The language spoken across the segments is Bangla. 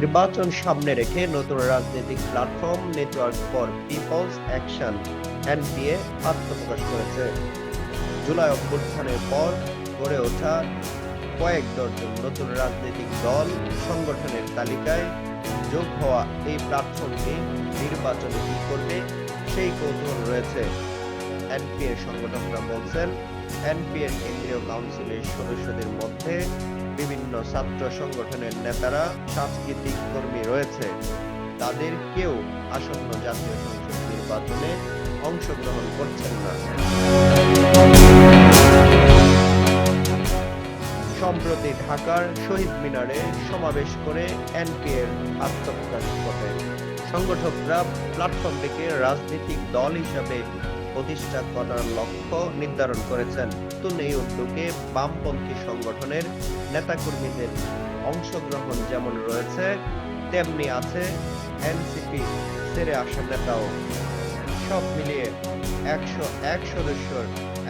নির্বাচন সামনে রেখে নতুন রাজনৈতিক platform network for peoples action NPA আত্মপ্রকাশ করেছে। জুলাই অভ্যুত্থানের পর গড়ে ওঠা কয়েক দর্জন নতুন রাজনৈতিক দল সংগঠনের তালিকায় যোগ হওয়া এই প্ল্যাটফর্মটি নির্বাচনে কি করবে, সেই কৌতূহল রয়েছে। এনপিএর সংগঠকরা বলছেন এনপিএর কেন্দ্রীয় কাউন্সিলের সদস্যদের মধ্যে বিভিন্ন ছাত্র সংগঠনের নেতারা, সাংস্কৃতিক কর্মী রয়েছে। তাদের কেউ আসন্ন জাতীয় সংসদ নির্বাচনে অংশগ্রহণ করছেন না। সম্প্রতি ঢাকার শহীদ মিনারে সমাবেশ করে এনপিএর আত্মপ্রকাশ ঘটে। সংগঠকরা প্ল্যাটফর্মটিকে রাজনৈতিক দল হিসাবে প্রতিষ্ঠা করার লক্ষ্য নির্ধারণ করেছেন। নতুন এই উদ্যোগে বামপন্থী সংগঠনের নেতাকর্মীদের অংশগ্রহণ যেমন রয়েছে, তেমনি আছে এনসিপি ছেড়ে আসা নেতাও। সব মিলিয়ে একশো এক সদস্যর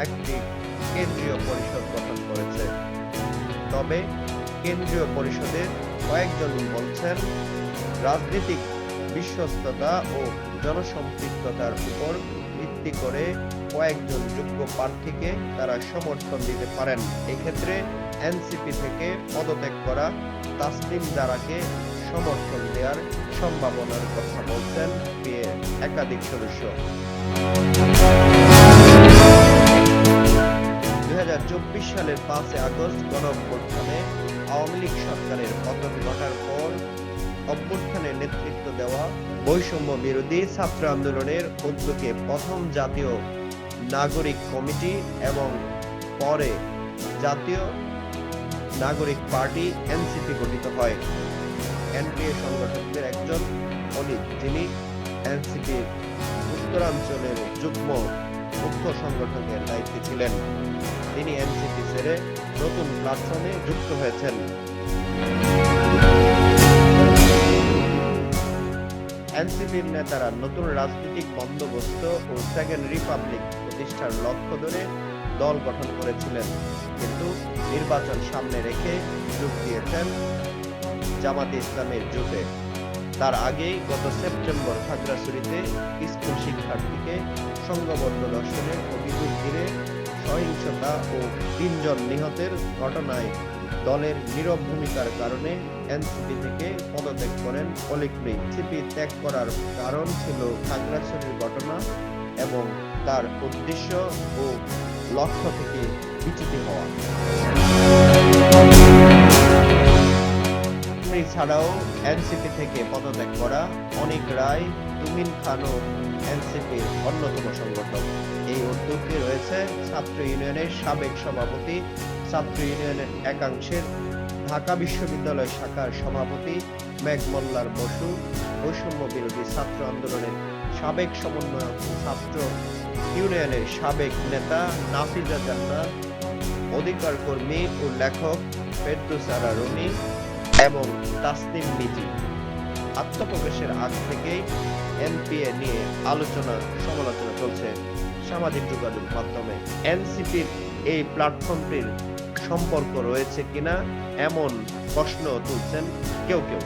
একটি কেন্দ্রীয় পরিষদ গঠন করেছে। তবে কেন্দ্রীয় পরিষদের কয়েকজন বলছেন, রাজনৈতিক বিশ্বস্ততা ও জনসম্পৃক্ততার উপর ভিত্তি করে কয়েকজন যোগ্য প্রার্থীকে তারা সমর্থন দিতে পারেন। এক্ষেত্রে এনসিপি থেকে পদত্যাগ করা তাসলিম দারাকে সমর্থন দেওয়ার সম্ভাবনার কথা বলছেন বিএ একাধিক সদস্য। দু হাজার চব্বিশ সালের পাঁচই আগস্ট গণ অভ্যুত্থানে আওয়ামী লীগ সরকারের পতন ঘটার পর অভ্যুত্থানে নেতৃত্ব দেওয়া বৈষম্য বিরোধী ছাত্র আন্দোলনের উদ্যোগে প্রথম জাতীয় নাগরিক কমিটি এবং পরে জাতীয় নাগরিক পার্টি এনসিপি গঠিত হয়। এনপিএ সংগঠকদের একজন অনিত যিনি এনসিপি উত্তরাঞ্চলের যুগ্ম মুখ্য সংগঠকের দায়িত্বে ছিলেন। তিনি এনসিপি ছেড়ে নতুন প্ল্যাটফর্মে যুক্ত হয়েছেন। এনসিপির নেতারা নতুন রাজনৈতিক বন্দোবস্ত ও সেকেন্ড রিপাবলিক প্রতিষ্ঠার লক্ষ্য ধরে দল গঠন করেছিলেন। কিন্তু নির্বাচন সামনে রেখে যোগ দিয়েছেন জামাতে ইসলামের জোটে। তার আগেই গত সেপ্টেম্বর খাগড়াছড়িতে স্কুল শিক্ষার্থীকে সংঘবদ্ধ দর্শনের অভিযোগ ঘিরে সহিংসতা ও তিনজন নিহতের ঘটনায় দলের নীরব ভূমিকার কারণে এনসিপি থেকে পদত্যাগ করেন অলিকরি সিপি ত্যাগ করার কারণ ছিল খাগড়াছড়ির ঘটনা এবং তার উদ্দেশ্য ও লক্ষ্য থেকে বিচ্যুতি হওয়া। ছাড়াও এনসিপি থেকে পদত্যাগ করা অনেক রায়, তুমিন খানও এনসিপির অন্যতম সংগঠক। এই উদ্যোগে রয়েছে ছাত্র ইউনিয়নের সাবেক সভাপতি, ছাত্র ইউনিয়নের একাংশের ঢাকা বিশ্ববিদ্যালয় শাখার সভাপতি মেঘমল্লার বসু, বৈষম্য বিরোধী ছাত্র আন্দোলনের সাবেক সমন্বয়ক ছাত্র ইউনিয়নের সাবেক নেতা নাফিজা জান্নাত অধিকার কর্মী ও লেখক ফেরদুসারা রনি এবং তাসনিম মিজি আত্মপ্রকাশের আগ থেকেই এনপিএ নিয়ে আলোচনা, সমালোচনা চলছে সামাজিক যোগাযোগ মাধ্যমে। এনসিপির এই প্ল্যাটফর্মটির সম্পর্ক রয়েছে কিনা এমন প্রশ্ন তুলছেন কেউ কেউ।